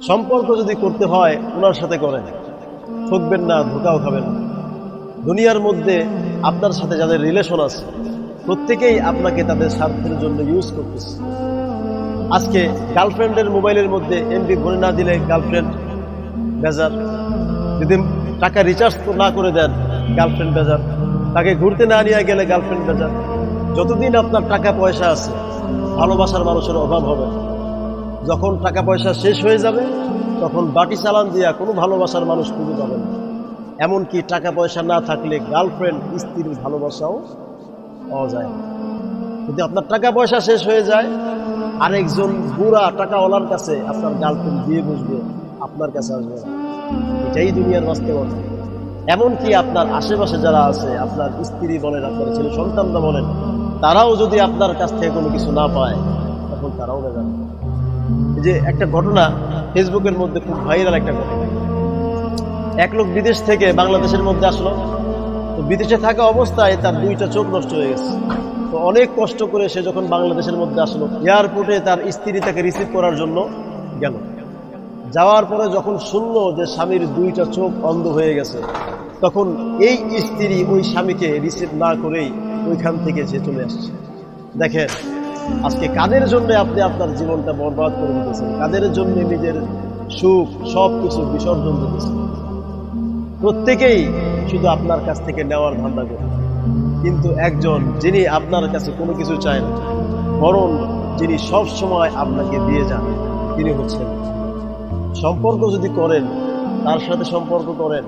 সম্পর্ক যদি করতে হয় ওনার সাথে করেন। ঠকবেন না, ধোকাও খাবেন না। দুনিয়ার মধ্যে আপনার সাথে যাদের রিলেশন আছে, প্রত্যেকেই আপনাকে তাদের স্বার্থের জন্য ইউজ করতেছে। আজকে গার্লফ্রেন্ডের মোবাইলের মধ্যে এমবি ভরে না দিলে গার্লফ্রেন্ড বেজার। যদি টাকা রিচার্জ না করে দেন গার্লফ্রেন্ড বেজার। তাকে ঘুরতে না নিয়ে গেলে গার্লফ্রেন্ড বেজার। যতদিন আপনার টাকা পয়সা আছে, ভালোবাসার মানুষের অভাব হবে। যখন টাকা পয়সা শেষ হয়ে যাবে, তখন বাটি চালান দিয়া কোনো ভালোবাসার মানুষ খুঁজে যাবে না। এমনকি টাকা পয়সা না থাকলে গার্লফ্রেন্ড স্ত্রীর ভালোবাসাও পাওয়া যায় যদি আপনার টাকা পয়সা শেষ হয়ে যায়, আরেকজন বুড়া টাকাওয়ালার কাছে আপনার গার্লফ্রেন্ড দিয়ে বসবে, আপনার কাছে আসবে। এটাই দুনিয়ার বাস্তবতা। এমনকি আপনার আশেপাশে যারা আছে, আপনার স্ত্রী বলেন, আপনার ছেলে সন্তানরা বলেন, তারাও যদি আপনার কাছ থেকে কোনো কিছু না পায়, তখন তারাও বেজান যে একটা ঘটনা ফেসবুকের মধ্যে খুব ভাইরাল একটা ঘটনা। এক লোক বিদেশ থেকে বাংলাদেশের মধ্যে আসলো। তো বিদেশে থাকা অবস্থায় তার দুইটা চোখ নষ্ট হয়ে গেছে। তো অনেক কষ্ট করে সে যখন বাংলাদেশের মধ্যে আসলো, এয়ারপোর্টে তার স্ত্রী তাকে রিসিভ করার জন্য গেল। যাওয়ার পরে যখন শুনলো যে স্বামীর দুইটা চোখ অন্ধ হয়ে গেছে, তখন এই স্ত্রী ওই স্বামীকে রিসিভ না করেই ওইখান থেকে সে চলে আসছে। দেখেন আজকে কাদের জন্য আপনি আপনার জীবনটা বরবাদ করে দিতেছেন? কাদের জন্য নিজের সুখ সব কিছু বিসর্জন দিতেছেন? প্রত্যেকেই শুধু আপনার কাছ থেকে নেওয়ার ধান্দা করে। কিন্তু একজন যিনি আপনার কাছে কোনো কিছু চায় না, বরং যিনি সব সময় আপনাকে দিয়ে যান, তিনি হচ্ছেন। সম্পর্ক যদি করেন, তার সাথে সম্পর্ক করেন